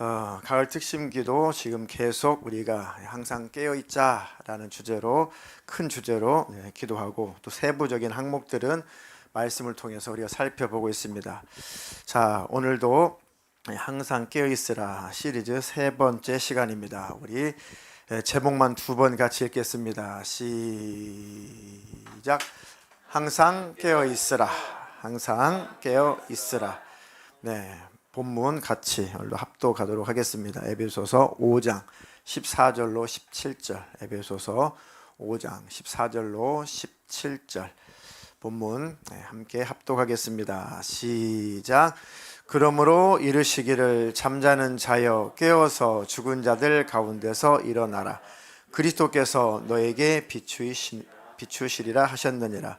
어, 가을 특심기도 지금 계속 우리가 항상 깨어 있자라는 주제로 큰 주제로 네, 기도하고 또 세부적인 항목들은 말씀을 통해서 우리가 살펴보고 있습니다. 자, 오늘도 항상 깨어 있으라 시리즈 세 번째 시간입니다. 우리 예, 제목만 두 번 같이 읽겠습니다. 시작. 항상 깨어 있으라. 항상 깨어 있으라. 네. 본문 같이 오늘도 합독하도록 하겠습니다. 에베소서 5장 14절로 17절. 에베소서 5장 14절로 17절. 본문 네, 함께 합독하겠습니다. 시작. 그러므로 이르시기를 잠자는 자여 깨어서 죽은 자들 가운데서 일어나라. 그리스도께서 너에게 비추이신 비추시리라 하셨느니라.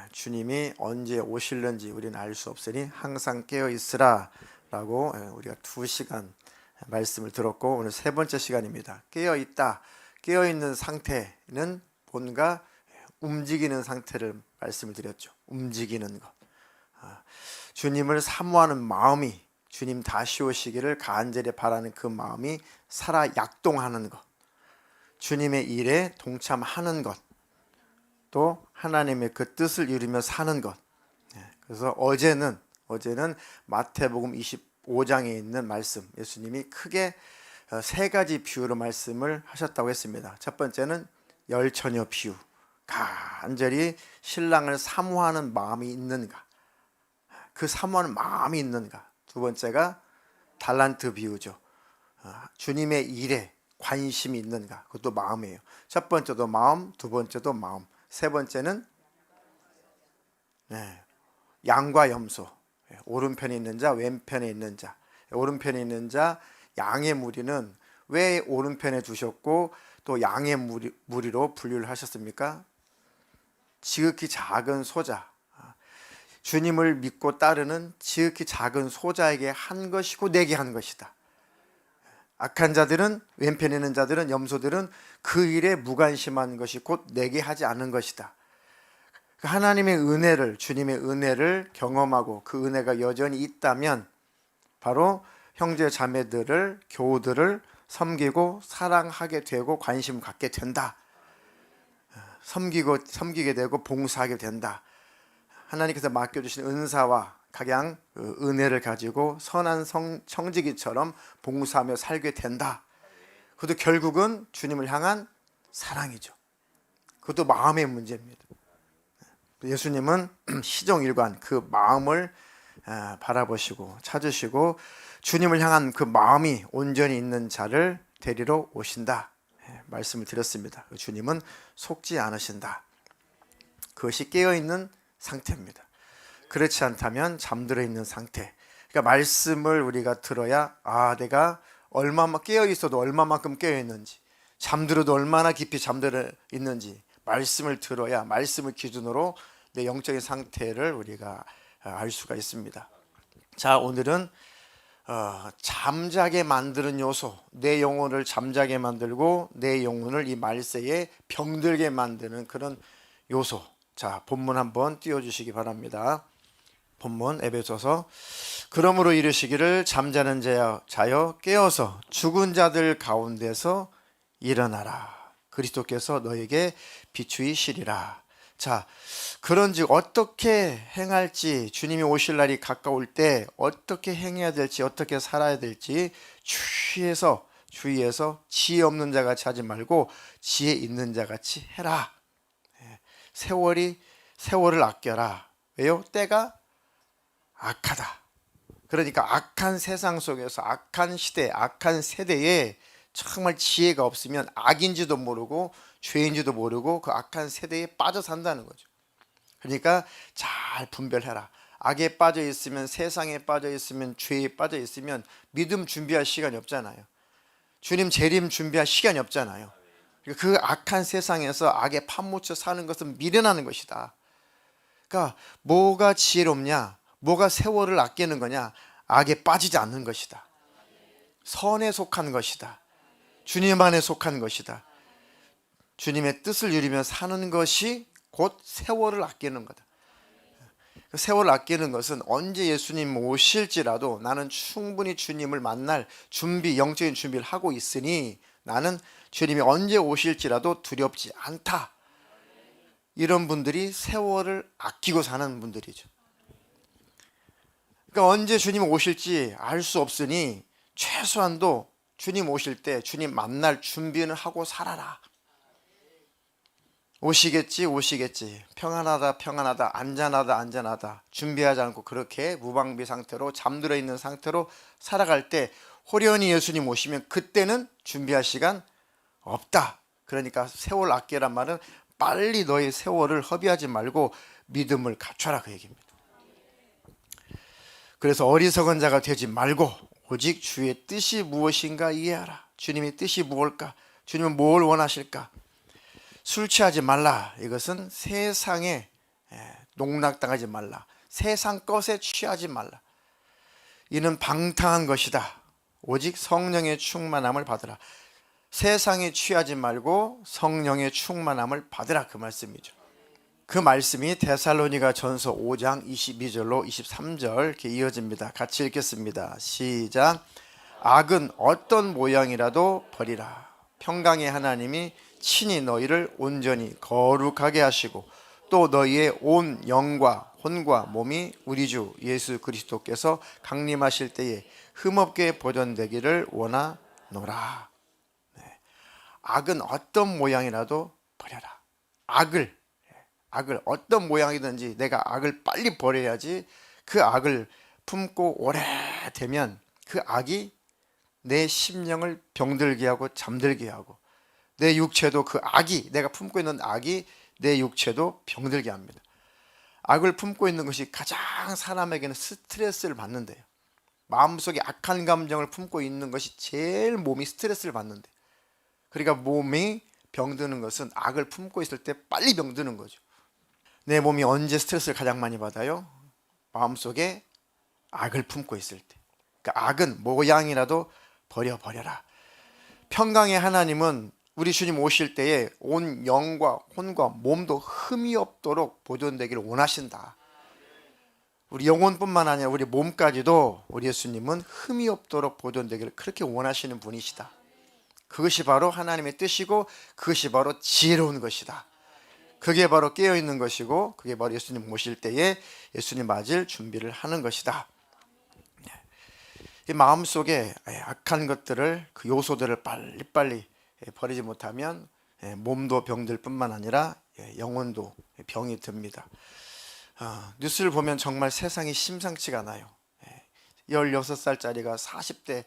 예, 주님이 언제 오실는지 우리는 알 수 없으니 항상 깨어 있으라라고 예, 우리가 두 시간 말씀을 들었고 오늘 세 번째 시간입니다. 깨어 있다. 깨어 있는 상태는 뭔가 움직이는 상태를 말씀을 드렸죠. 움직이는 것. 아, 주님을 사모하는 마음이 주님 다시 오시기를 간절히 바라는 그 마음이 살아 약동하는 것. 주님의 일에 동참하는 것. 또 하나님의 그 뜻을 이루며 사는 것. 예, 그래서 어제는 어제는 마태복음 25장에 있는 말씀 예수님이 크게 어, 세 가지 비유로 말씀을 하셨다고 했습니다. 첫 번째는 열처녀 비유. 간절히 신랑을 사모하는 마음이 있는가? 그 사모하는 마음이 있는가? 두 번째가 달란트 비유죠. 어, 주님의 일에 관심이 있는가? 그것도 마음이에요. 첫 번째도 마음, 두 번째도 마음. 세 번째는 네, 양과 염소. 예, 오른편에 있는 자, 왼편에 있는 자. 오른편에 있는 자, 양의 무리는 왜 오른편에 두셨고 또 양의 무리, 무리로 분류를 하셨습니까? 지극히 작은 소자. 아, 주님을 믿고 따르는 지극히 작은 소자에게 한 것이고 내게 한 것이다. 악한 자들은 왼편에 있는 자들은 염소들은 그 일에 무관심한 것이 곧 내게 하지 않은 것이다. 그 하나님의 은혜를 주님의 은혜를 경험하고 그 은혜가 여전히 있다면 바로 형제 자매들을 교우들을 섬기고 사랑하게 되고 관심 갖게 된다. 섬기고 섬기게 되고 봉사하게 된다. 하나님께서 맡겨 주신 은사와 각양 그 은혜를 가지고 선한 성, 청지기처럼 봉사하며 살게 된다. 그것도 결국은 주님을 향한 사랑이죠. 그것도 마음의 문제입니다. 예수님은 시종일관 그 마음을 아, 바라보시고 찾으시고 주님을 향한 그 마음이 온전히 있는 자를 데리러 오신다. 예, 말씀을 드렸습니다. 주님은 속지 않으신다. 그것이 깨어 있는 상태입니다. 그렇지 않다면 잠들어 있는 상태. 그러니까 말씀을 우리가 들어야 아 내가 얼마만 깨어 있어도 얼마만큼 깨어 있는지 잠들어도 얼마나 깊이 잠들어 있는지 말씀을 들어야 말씀을 기준으로 내 영적인 상태를 우리가 알 수가 있습니다. 자 오늘은 어, 잠자게 만드는 요소, 내 영혼을 잠자게 만들고 내 영혼을 이 말세에 병들게 만드는 그런 요소. 자 본문 한번 띄워주시기 바랍니다. 본문 에베소서 그러므로 이르시기를 잠자는 자여, 자여 깨어서 죽은 자들 가운데서 일어나라. 그리스도께서 너에게 비추이시리라. 자 그런즉 어떻게 행할지 주님이 오실 날이 가까울 때 어떻게 행해야 될지 어떻게 살아야 될지 주의해서 주의해서 지혜 없는 자 같이 하지 말고 지혜 있는 자 같이 해라. 예, 세월이 세월을 아껴라. 왜요? 때가 악하다. 그러니까 악한 세상 속에서 악한 시대, 악한 세대에 정말 지혜가 없으면 악인지도 모르고 죄인지도 모르고 그 악한 세대에 빠져 산다는 거죠. 그러니까 잘 분별해라. 악에 빠져 있으면 세상에 빠져 있으면 죄에 빠져 있으면 믿음 준비할 시간이 없잖아요. 주님 재림 준비할 시간이 없잖아요. 그 악한 세상에서 악에 파묻혀 사는 것은 미련하는 것이다. 그러니까 뭐가 지혜롭냐? 뭐가 세월을 아끼는 거냐? 악에 빠지지 않는 것이다. 선에 속한 것이다. 주님 안에 속한 것이다. 주님의 뜻을 이루며 사는 것이 곧 세월을 아끼는 거다. 그 세월을 아끼는 것은 언제 예수님 오실지라도 나는 충분히 주님을 만날 준비, 영적인 준비를 하고 있으니 나는 주님이 언제 오실지라도 두렵지 않다. 이런 분들이 세월을 아끼고 사는 분들이죠. 그러니까 언제 주님 오실지 알 수 없으니 최소한도 주님 오실 때 주님 만날 준비는 하고 살아라. 오시겠지, 오시겠지. 평안하다, 평안하다, 안전하다, 안전하다. 준비하지 않고 그렇게 무방비 상태로 잠들어 있는 상태로 살아갈 때 호련히 예수님 오시면 그때는 준비할 시간 없다. 그러니까 세월 아끼란 말은 빨리 너의 세월을 허비하지 말고 믿음을 갖춰라 그 얘기입니다. 그래서 어리석은 자가 되지 말고 오직 주의 뜻이 무엇인가 이해하라. 주님의 뜻이 무엇일까? 주님은 뭘 원하실까? 술 취하지 말라. 이것은 세상에 예, 농락당하지 말라. 세상 것에 취하지 말라. 이는 방탕한 것이다. 오직 성령의 충만함을 받으라. 세상에 취하지 말고 성령의 충만함을 받으라 그 말씀이죠. 그 말씀이 데살로니가 전서 5장 22절로 23절 이렇게 이어집니다. 같이 읽겠습니다. 시작. 악은 어떤 모양이라도 버리라. 평강의 하나님이 친히 너희를 온전히 거룩하게 하시고 또 너희의 온 영과 혼과 몸이 우리 주 예수 그리스도께서 강림하실 때에 흠없게 보존되기를 원하노라. 네. 악은 어떤 모양이라도 버려라. 악을 악을 어떤 모양이든지 내가 악을 빨리 버려야지 그 악을 품고 오래 되면 그 악이 내 심령을 병들게 하고 잠들게 하고 내 육체도 그 악이 내가 품고 있는 악이 내 육체도 병들게 합니다. 악을 품고 있는 것이 가장 사람에게는 스트레스를 받는데요. 마음속에 악한 감정을 품고 있는 것이 제일 몸이 스트레스를 받는데. 그러니까 몸이 병드는 것은 악을 품고 있을 때 빨리 병드는 거죠. 내 몸이 언제 스트레스를 가장 많이 받아요? 마음속에 악을 품고 있을 때. 그러니까 악은 모양이라도 버려 버려라. 평강의 하나님은 우리 주님 오실 때에 온 영과 혼과 몸도 흠이 없도록 보존되기를 원하신다. 우리 영혼뿐만 아니라 우리 몸까지도 우리 예수님은 흠이 없도록 보존되기를 그렇게 원하시는 분이시다. 그것이 바로 하나님의 뜻이고 그것이 바로 지혜로운 것이다. 그게 바로 깨어 있는 것이고 그게 바로 예수님 오실 때에 예수님 맞을 준비를 하는 것이다. 이 마음 속에 악한 것들을 그 요소들을 빨리 빨리 버리지 못하면 몸도 병들 뿐만 아니라 영혼도 병이 듭니다. 아, 뉴스를 보면 정말 세상이 심상치가 않아요. 16살짜리가 40대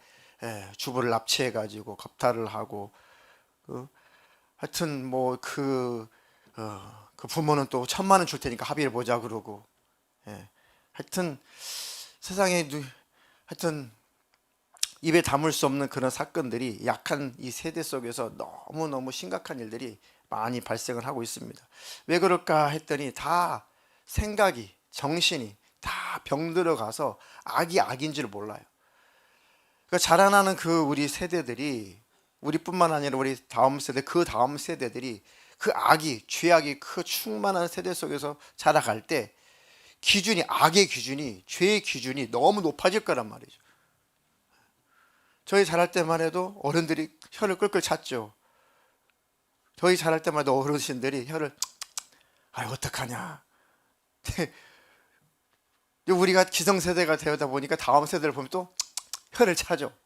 주부를 납치해 가지고 겁탈을 하고 그 하여튼 뭐그 어, 그 부모는 또 천만 원 줄 테니까 합의를 보자 그러고 예. 하여튼 세상에 누- 하여튼 입에 담을 수 없는 그런 사건들이 약한 이 세대 속에서 너무 너무 심각한 일들이 많이 발생을 하고 있습니다. 왜 그럴까 했더니 다 생각이 정신이 다 병들어 가서 악이 악인 줄 몰라요. 그러니까 자라나는 그 우리 세대들이 우리뿐만 아니라 우리 다음 세대 그 다음 세대들이 그 악이 죄악이 그 충만한 세대 속에서 자라갈 때 기준이 악의 기준이 죄의 기준이 너무 높아질 거란 말이죠. 저희 자랄 때만 해도 어른들이 혀를 끌끌 찼죠. 저희 자랄 해도 어르신들이 혀를 아 어떡하냐. 우리가 기성세대가 되다 보니까 다음 세대를 보면 또 혀를 차죠.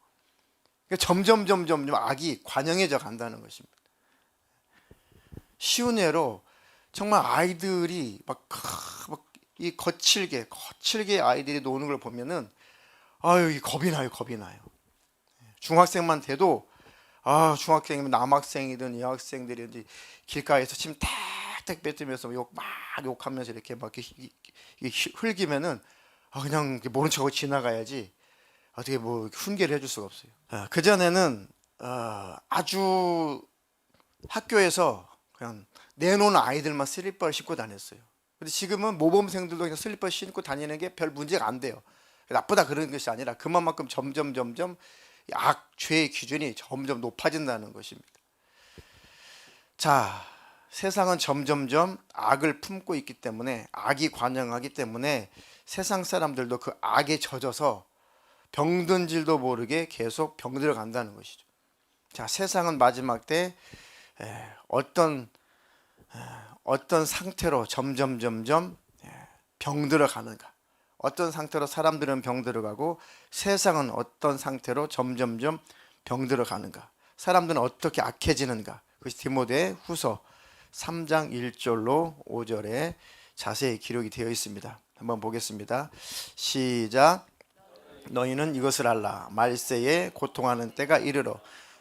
그러니까 점점 점점 좀 악이 관영해져 간다는 것입니다. 쉬운 예로 정말 아이들이 막이 거칠게 거칠게 아이들이 노는 걸 보면은 아유 이 겁이 나요 겁이 나요. 중학생만 돼도 아 중학생이면 남학생이든 여학생들이 이제 길가에서 침 탁탁 뱉으면서 욕 막 욕하면서 이렇게 막 이렇게 흘기면은 아 그냥 모른 척하고 지나가야지 어떻게 뭐 훈계를 해줄 수가 없어요. 그 전에는 어, 아주 학교에서 그냥 내놓은 아이들만 슬리퍼를 신고 다녔어요. 근데 지금은 모범생들도 그냥 슬리퍼 신고 다니는 게 별 문제가 안 돼요. 나쁘다 그런 것이 아니라 그만큼 점점 점점 악 죄의 기준이 점점 높아진다는 것입니다. 자, 세상은 점점점 악을 품고 있기 때문에 악이 관영하기 때문에 세상 사람들도 그 악에 젖어서 병든 줄도 모르게 계속 병들어 간다는 것이죠. 자, 세상은 마지막 때 에, 어떤 에, 어떤 상태로 점점 점점 에, 병들어 가는가? 어떤 상태로 사람들은 병들어 가고 세상은 어떤 상태로 점점점 병들어 가는가? 사람들은 어떻게 악해지는가? 그것이 디모데 후서 3장 1절로 5절에 자세히 기록이 되어 있습니다. 한번 보겠습니다. 시작. 너희는 이것을 알라. 말세에 고통하는 때가 이르러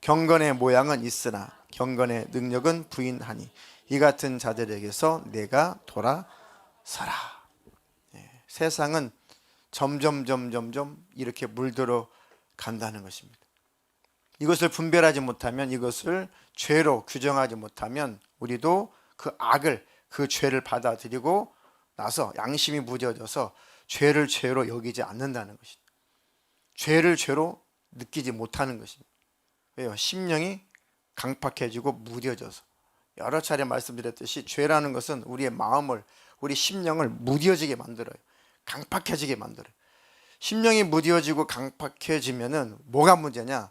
경건의 모양은 있으나 경건의 능력은 부인하니 이 같은 자들에게서 내가 돌아서라. 예, 세상은 점점 점점점 이렇게 물들어 간다는 것입니다. 이것을 분별하지 못하면 이것을 죄로 규정하지 못하면 우리도 그 악을 그 죄를 받아들이고 나서 양심이 무뎌져서 죄를 죄로 여기지 않는다는 것이죠. 죄를 죄로 느끼지 못하는 것입니다. 왜요? 심령이 강팍해지고 무뎌져서 여러 차례 말씀드렸듯이 죄라는 것은 우리의 마음을 우리 심령을 무뎌지게 만들어요. 강팍해지게 만들어요. 심령이 무뎌지고 강팍해지면은 뭐가 문제냐?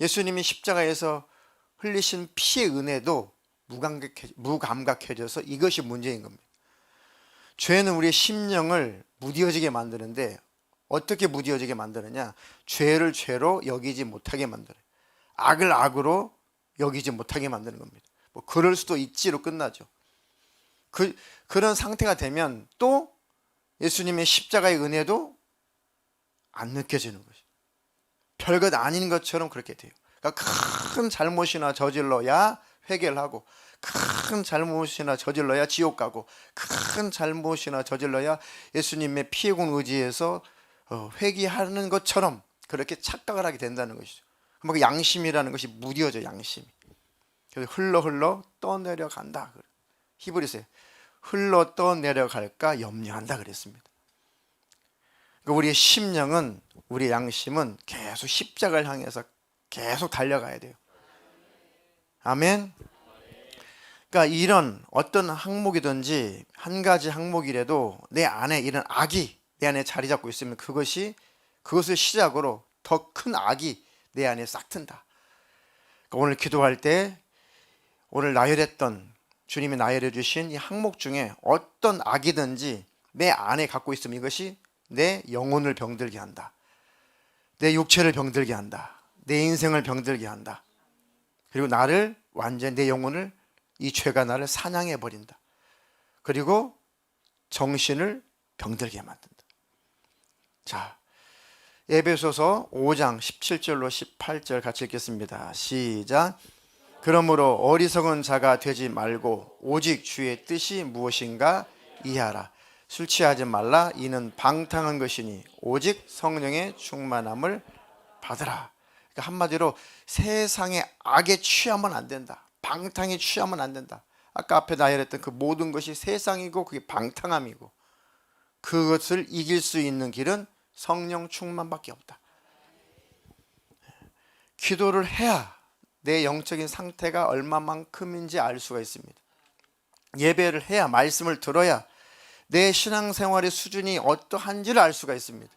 예수님이 십자가에서 흘리신 피의 은혜도 무감각해, 무감각해져서 이것이 문제인 겁니다. 죄는 우리의 심령을 무뎌지게 만드는데 어떻게 무뎌지게 만드느냐? 죄를 죄로 여기지 못하게 만들어요. 악을 악으로 여기지 못하게 만드는 겁니다. 뭐 그럴 수도 있지로 끝나죠. 그 그런 상태가 되면 또 예수님의 십자가의 은혜도 안 느껴지는 것이. 별것 아닌 것처럼 그렇게 돼요. 그러니까 큰 잘못이나 저질러야 회개를 하고 큰 잘못이나 저질러야 지옥 가고 큰 잘못이나 저질러야 예수님의 피해 군 의지에서 어, 회개하는 것처럼 그렇게 착각을 하게 된다는 것이죠. 뭐 양심이라는 것이 무뎌져 양심이. 그래서 흘러 흘러 떠내려 간다. 히브리서에 흘러 떠내려 갈까 염려한다 그랬습니다. 그러니까 우리의 심령은 우리 양심은 계속 십자가를 향해서 계속 달려가야 돼요. 아멘. 그러니까 이런 어떤 항목이든지 한 가지 항목이라도 내 안에 이런 악이 내 안에 자리 잡고 있으면 그것이 그것을 시작으로 더 큰 악이 내 안에 싹 튼다. 그러니까 오늘 기도할 때 오늘 나열했던 주님이 나열해 주신 이 항목 중에 어떤 악이든지 내 안에 갖고 있으면 이것이 내 영혼을 병들게 한다. 내 육체를 병들게 한다. 내 인생을 병들게 한다. 그리고 나를 완전 내 영혼을 이 죄가 나를 사냥해 버린다. 그리고 정신을 병들게 만든다. 자, 에베소서 5장 17절로 18절 같이 읽겠습니다. 시작. 그러므로 어리석은 자가 되지 말고 오직 주의 뜻이 무엇인가 이해하라. 술 취하지 말라. 이는 방탕한 것이니 오직 성령의 충만함을 받으라. 그러니까 한마디로 세상의 악에 취하면 안 된다. 방탕에 취하면 안 된다. 아까 앞에 나열했던 그 모든 것이 세상이고 그게 방탕함이고 그것을 이길 수 있는 길은 성령 충만밖에 없다. 기도를 해야 내 영적인 상태가 얼마만큼인지 알 수가 있습니다. 예배를 해야 말씀을 들어야 내 신앙생활의 수준이 어떠한지를 알 수가 있습니다.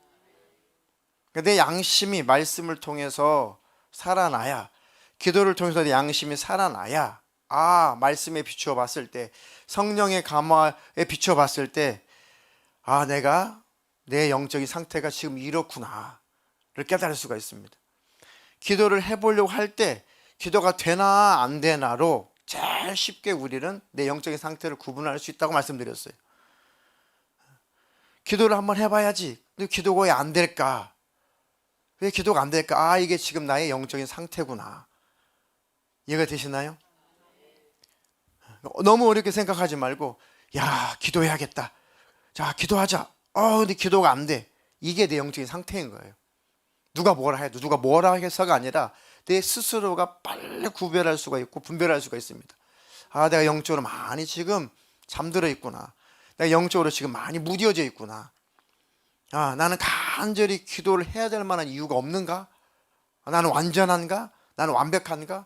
내 양심이 말씀을 통해서 살아나야 기도를 통해서 내 양심이 살아나야 아 말씀에 비추어 봤을 때 성령의 감화에 비추어 봤을 때 아 내가 내 영적인 상태가 지금 이렇구나를 깨달을 수가 있습니다. 기도를 해보려고 할 때 기도가 되나 안 되나로 제일 쉽게 우리는 내 영적인 상태를 구분할 수 있다고 말씀드렸어요. 기도를 한번 해봐야지. 근데 기도가 왜 안 될까? 왜 기도가 안 될까? 아, 이게 지금 나의 영적인 상태구나. 이해가 되시나요? 너무 어렵게 생각하지 말고, 야, 기도해야겠다. 자, 기도하자. 어, 근데 기도가 안 돼. 이게 내 영적인 상태인 거예요. 누가 뭐라 해도, 누가 뭐라 해서가 아니라 내 스스로가 빨리 구별할 수가 있고 분별할 수가 있습니다. 아, 내가 영적으로 많이 지금 잠들어 있구나. 내가 영적으로 지금 많이 무뎌져 있구나. 아, 나는 간절히 기도를 해야 될 만한 이유가 없는가? 아, 나는 완전한가? 나는 완벽한가?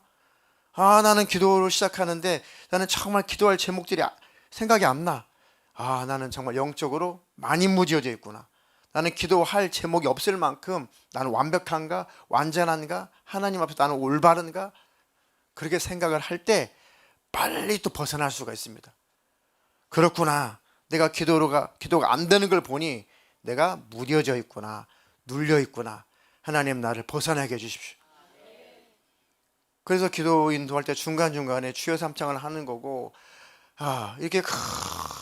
아, 나는 기도를 시작하는데 나는 정말 기도할 제목들이 아- 생각이 안 나. 아, 나는 정말 영적으로 많이 무뎌져 있구나. 나는 기도할 제목이 없을 만큼 나는 완벽한가? 완전한가? 하나님 앞에서 나는 올바른가? 그렇게 생각을 할 때 빨리 또 벗어날 수가 있습니다. 그렇구나. 내가 기도가 기도가 안 되는 걸 보니 내가 무뎌져 있구나. 눌려 있구나. 하나님 나를 벗어나게 해 주십시오. 그래서 기도 인도할 때 중간중간에 주여 삼창을 하는 거고 아, 이렇게 크,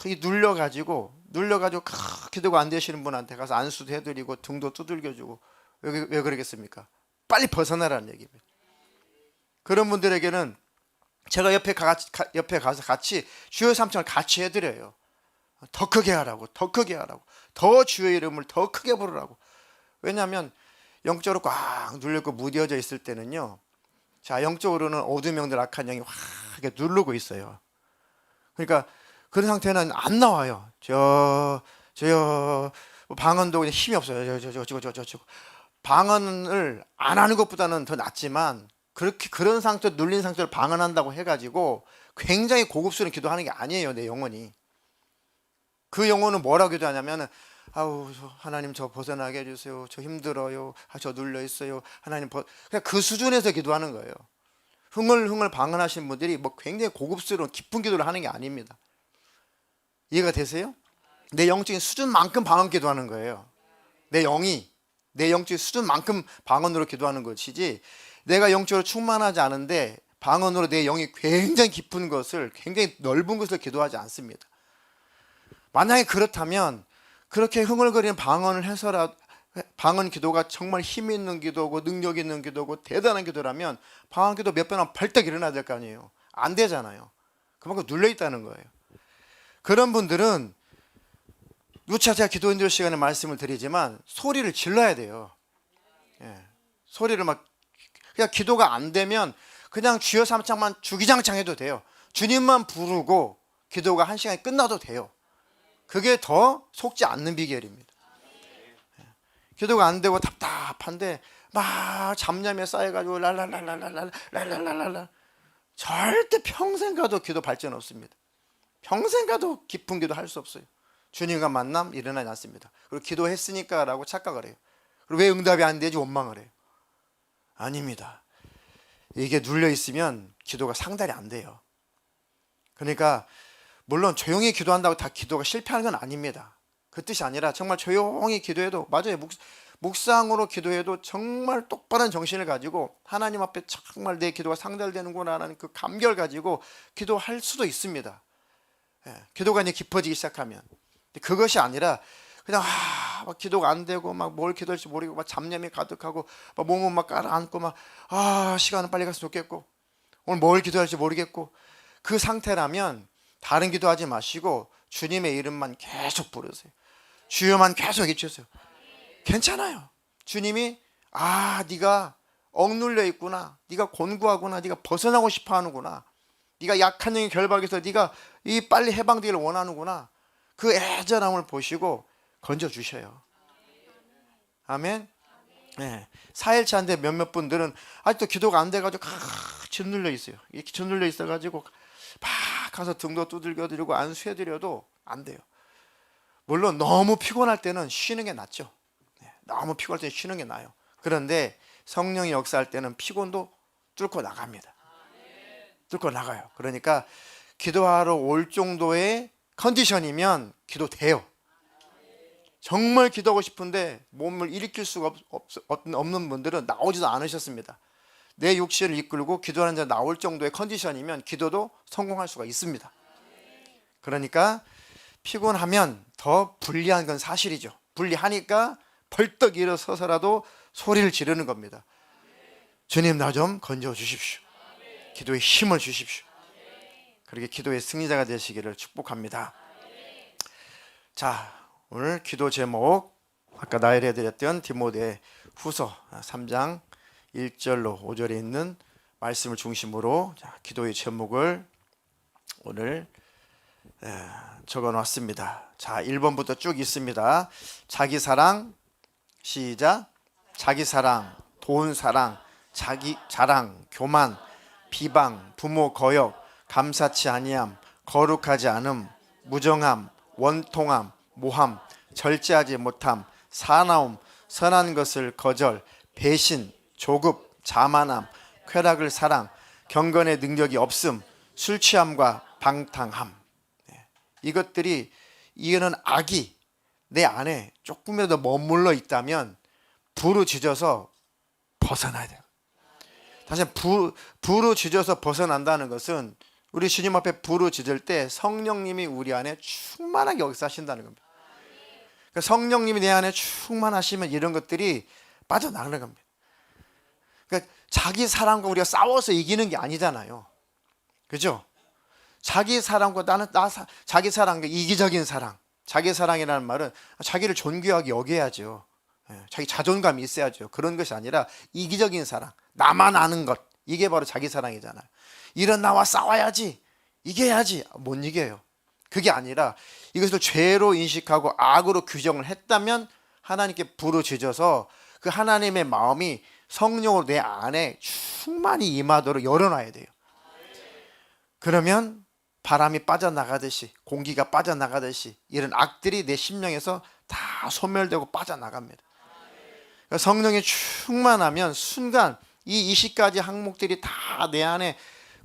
이 눌려 가지고 눌려 가지고 기도가 안 되시는 분한테 가서 안수도 해 드리고 등도 두들겨 주고 왜, 왜 그러겠습니까? 빨리 벗어나라는 얘기입니다. 그런 분들에게는 제가 옆에 가, 가- 옆에 가서 같이 주여 삼창을 같이 해 드려요. 더 크게 하라고, 더 크게 하라고, 더 주의 이름을 더 크게 부르라고. 왜냐하면 영적으로 꽉 눌리고 무뎌져 있을 때는요. 자, 영적으로는 어두운 영들 악한 영이 확 이렇게 누르고 있어요. 그러니까 그런 상태는 안 나와요. 저, 저요, 뭐 방언도 그냥 힘이 없어요. 저, 저, 저, 저, 저, 저, 저. 방언을 안 하는 것보다는 더 낫지만 그렇게 그런 상태 눌린 상태를 방언한다고 해가지고 굉장히 고급스러운 기도하는 게 아니에요. 내 영혼이. 그 영혼은 뭐라고 기도하냐면 아우 저 하나님 저 벗어나게 해주세요. 저 힘들어요. 아, 저 눌려 있어요. 하나님 벗... 그냥 그 수준에서 기도하는 거예요. 흥얼흥얼 방언하시는 분들이 뭐 굉장히 고급스러운 깊은 기도를 하는 게 아닙니다. 이해가 되세요? 내 영적인 수준만큼 방언 기도하는 거예요. 내 영이 내 영적인 수준만큼 방언으로 기도하는 것이지 내가 영적으로 충만하지 않은데 방언으로 내 영이 굉장히 깊은 것을 굉장히 넓은 것을 기도하지 않습니다. 만약에 그렇다면 그렇게 흥얼거리는 방언을 해서라 방언 기도가 정말 힘 있는 기도고 능력 있는 기도고 대단한 기도라면 방언 기도 몇 번 하면 벌떡 일어나야 될 거 아니에요. 안 되잖아요. 그만큼 눌려 있다는 거예요. 그런 분들은 누차 제가 기도 인도 시간에 말씀을 드리지만 소리를 질러야 돼요. 예. 소리를 막 그냥 기도가 안 되면 그냥 주여 삼창만 주기장창 해도 돼요. 주님만 부르고 기도가 한 시간이 끝나도 돼요. 그게 더 속지 않는 비결입니다. 예. 기도가 안 되고 답답한데 막 잡념에 쌓여가지고 랄랄랄랄랄랄랄랄랄랄 절대 평생 가도 기도 발전 없습니다. 평생 가도 깊은 기도 할 수 없어요. 주님과 만남 일어나지 않습니다. 그리고 기도했으니까라고 착각을 해요. 그리고 왜 응답이 안 되지 원망을 해요. 아닙니다. 이게 눌려 있으면 기도가 상달이 안 돼요. 그러니까 물론 조용히 기도한다고 다 기도가 실패하는 건 아닙니다. 그 뜻이 아니라 정말 조용히 기도해도 맞아요. 묵, 묵상으로 기도해도 정말 똑바른 정신을 가지고 하나님 앞에 정말 내 기도가 상달되는구나라는 그 감결 가지고 기도할 수도 있습니다. 예, 기도가 이제 깊어지기 시작하면 그것이 아니라 그냥 아, 막 기도가 안 되고 막 뭘 기도할지 모르고 막 잡념이 가득하고 막 몸은 막 깔아앉고 막 아 시간은 빨리 갔으면 좋겠고 오늘 뭘 기도할지 모르겠고 그 상태라면 다른 기도하지 마시고 주님의 이름만 계속 부르세요. 주여만 계속 외치세요. 괜찮아요. 주님이 아 네가 억눌려 있구나. 네가 곤고하구나. 네가 벗어나고 싶어 하는구나. 네가 약한 영의 결박에서 네가 이 빨리 해방되기를 원하는구나. 그 애절함을 보시고 건져 주셔요. 아멘. 네. 4일차인데 몇몇 분들은 아직도 기도가 안 돼가지고 짓눌려 있어요. 이렇게 짓눌려 있어가지고 막 가서 등도 두들겨 드리고 안수해 드려도 안 돼요. 물론 너무 피곤할 때는 쉬는 게 낫죠. 네. 너무 피곤할 때는 쉬는 게 나아요. 그런데 성령이 역사할 때는 피곤도 뚫고 나갑니다. 뚫고 나가요. 그러니까 기도하러 올 정도의 컨디션이면 기도 돼요. 정말 기도하고 싶은데 몸을 일으킬 수가 없, 없, 없는 분들은 나오지도 않으셨습니다. 내 육신을 이끌고 기도하는 자 나올 정도의 컨디션이면 기도도 성공할 수가 있습니다. 그러니까 피곤하면 더 불리한 건 사실이죠. 불리하니까 벌떡 일어서서라도 소리를 지르는 겁니다. 주님 나 좀 건져 주십시오. 기도에 힘을 주십시오. 그렇게 기도의 승리자가 되시기를 축복합니다. 자, 오늘 기도 제목 아까 나열해 드렸던 디모데 후서 3장 1절로 5절에 있는 말씀을 중심으로 자, 기도의 제목을 오늘 에, 적어 놨습니다. 자, 1번부터 쭉 있습니다. 자기 사랑 시작. 자기 사랑, 돈 사랑, 자기 자랑, 교만, 비방, 부모 거역, 감사치 아니함, 거룩하지 않음, 무정함, 원통함, 모함, 절제하지 못함, 사나움, 선한 것을 거절, 배신, 조급, 자만함, 쾌락을 사랑, 경건의 능력이 없음, 술 취함과 방탕함. 네. 이것들이 이거는 악이 내 안에 조금이라도 머물러 있다면 부르짖어서 벗어나야 돼요. 다시 부, 부르짖어서 벗어난다는 것은 우리 주님 앞에 부르짖을 때 성령님이 우리 안에 충만하게 역사하신다는 겁니다. 그러니까 성령님이 내 안에 충만하시면 이런 것들이 빠져나가는 겁니다. 그러니까 자기 사랑과 우리가 싸워서 이기는 게 아니잖아요. 그죠? 자기 사랑과 나는 나 사, 자기 사랑과 이기적인 사랑. 자기 사랑이라는 말은 자기를 존귀하게 여겨야죠. 예, 자기 자존감이 있어야죠. 그런 것이 아니라 이기적인 사랑. 나만 아는 것. 이게 바로 자기 사랑이잖아요. 이런 나와 싸워야지. 이겨야지. 못 이겨요. 그게 아니라 이것을 죄로 인식하고 악으로 규정을 했다면 하나님께 부르짖어서 그 하나님의 마음이 성령으로 내 안에 충만히 임하도록 열어놔야 돼요. 그러면 바람이 빠져나가듯이 공기가 빠져나가듯이 이런 악들이 내 심령에서 다 소멸되고 빠져나갑니다. 그러니까 성령이 충만하면 순간 이 20가지 항목들이 다 내 안에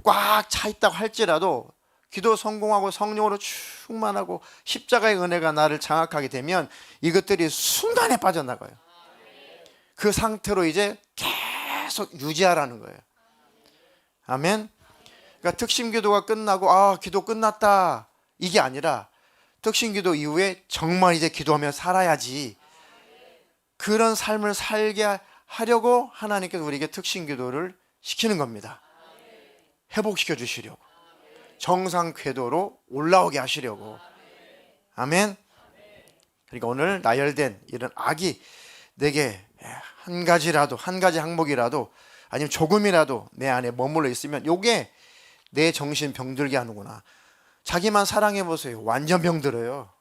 꽉 차 있다고 할지라도 기도 성공하고 성령으로 충만하고 십자가의 은혜가 나를 장악하게 되면 이것들이 순간에 빠져나가요. 그 상태로 이제 계속 유지하라는 거예요. 아멘. 그러니까 특심 기도가 끝나고 아 기도 끝났다 이게 아니라 특심 기도 이후에 정말 이제 기도하며 살아야지 그런 삶을 살게 하려고 하나님께서 우리에게 특심 기도를 시키는 겁니다. 회복시켜 주시려고 정상 궤도로 올라오게 하시려고 아멘. 그러니까 오늘 나열된 이런 악이 내게 한 가지라도 한 가지 항목이라도 아니면 조금이라도 내 안에 머물러 있으면 요게 내 정신 병들게 하는구나. 자기만 사랑해 보세요. 완전 병들어요.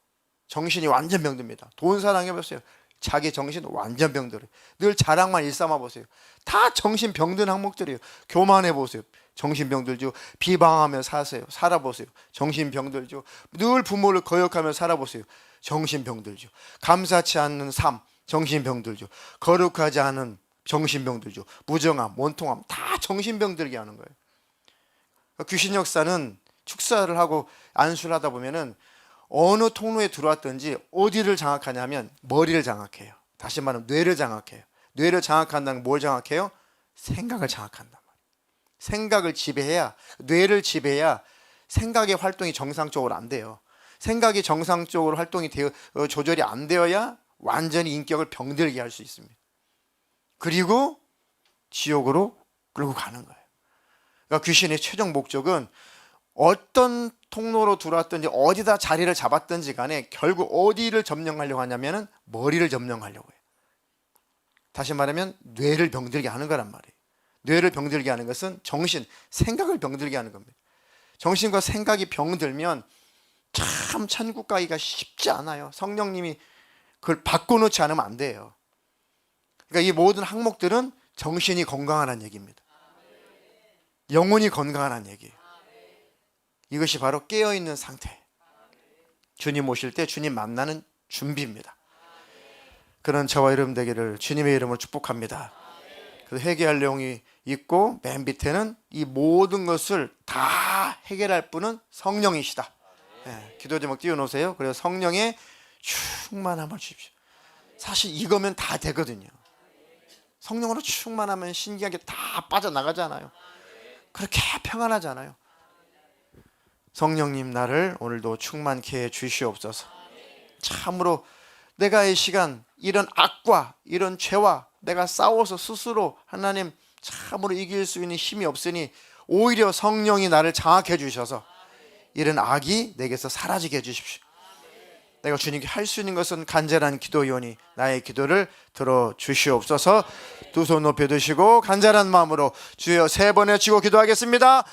정신이 완전 병듭니다. 돈 사랑해 보세요. 자기 정신 완전 병들어요. 늘 자랑만 일삼아 보세요. 다 정신 병든 항목들이에요. 교만해 보세요. 정신 병들죠. 비방하며 사세요. 살아보세요. 정신 병들죠. 늘 부모를 거역하며 살아보세요. 정신 병들죠. 감사치 않는 삶, 정신 병들죠. 거룩하지 않은 정신 병들죠. 무정함, 원통함 다 정신 병들게 하는 거예요. 귀신 역사는 축사를 하고 안수를 하다 보면은 어느 통로에 들어왔든지 어디를 장악하냐면 머리를 장악해요. 다시 말하면 뇌를 장악해요. 뇌를 장악한다는 뭘 장악해요? 생각을 장악한단 말이에요. 생각을 지배해야 뇌를 지배해야 생각의 활동이 정상적으로 안 돼요. 생각이 정상적으로 활동이 되어 어, 조절이 안 되어야 완전히 인격을 병들게 할 수 있습니다. 그리고 지옥으로 끌고 가는 거예요. 그러니까 귀신의 최종 목적은 어떤 통로로 들어왔든지 어디다 자리를 잡았든지 간에 결국 어디를 점령하려고 하냐면은 머리를 점령하려고 해요. 다시 말하면 뇌를 병들게 하는 거란 말이에요. 뇌를 병들게 하는 것은 정신, 생각을 병들게 하는 겁니다. 정신과 생각이 병들면 참 천국 가기가 쉽지 않아요. 성령님이 그걸 바꿔놓지 않으면 안 돼요. 그러니까 이 모든 항목들은 정신이 건강하다는 얘기입니다. 영혼이 건강하다는 얘기예요. 이것이 바로 깨어있는 상태. 주님 오실 때 주님 만나는 준비입니다. 그런 저와 여러분 되기를 주님의 이름으로 축복합니다. 그래서 해결할 내용이 있고 맨 밑에는 이 모든 것을 다 해결할 분은 성령이시다. 네, 기도 제목 띄워놓으세요. 그래서 성령의 충만함을 주십시오. 사실 이거면 다 되거든요. 성령으로 충만하면 신기하게 다 빠져나가잖아요. 그렇게 평안하잖아요. 성령님 나를 오늘도 충만케 해 주시옵소서. 참으로 내가 이 시간 이런 악과 이런 죄와 내가 싸워서 스스로 하나님 참으로 이길 수 있는 힘이 없으니 오히려 성령이 나를 장악해 주셔서 이런 악이 내게서 사라지게 해 주십시오. 내가 주님께 할 수 있는 것은 간절한 기도요니 나의 기도를 들어 주시옵소서. 두 손 높여 드시고 간절한 마음으로 주여 세번 외치고 기도하겠습니다.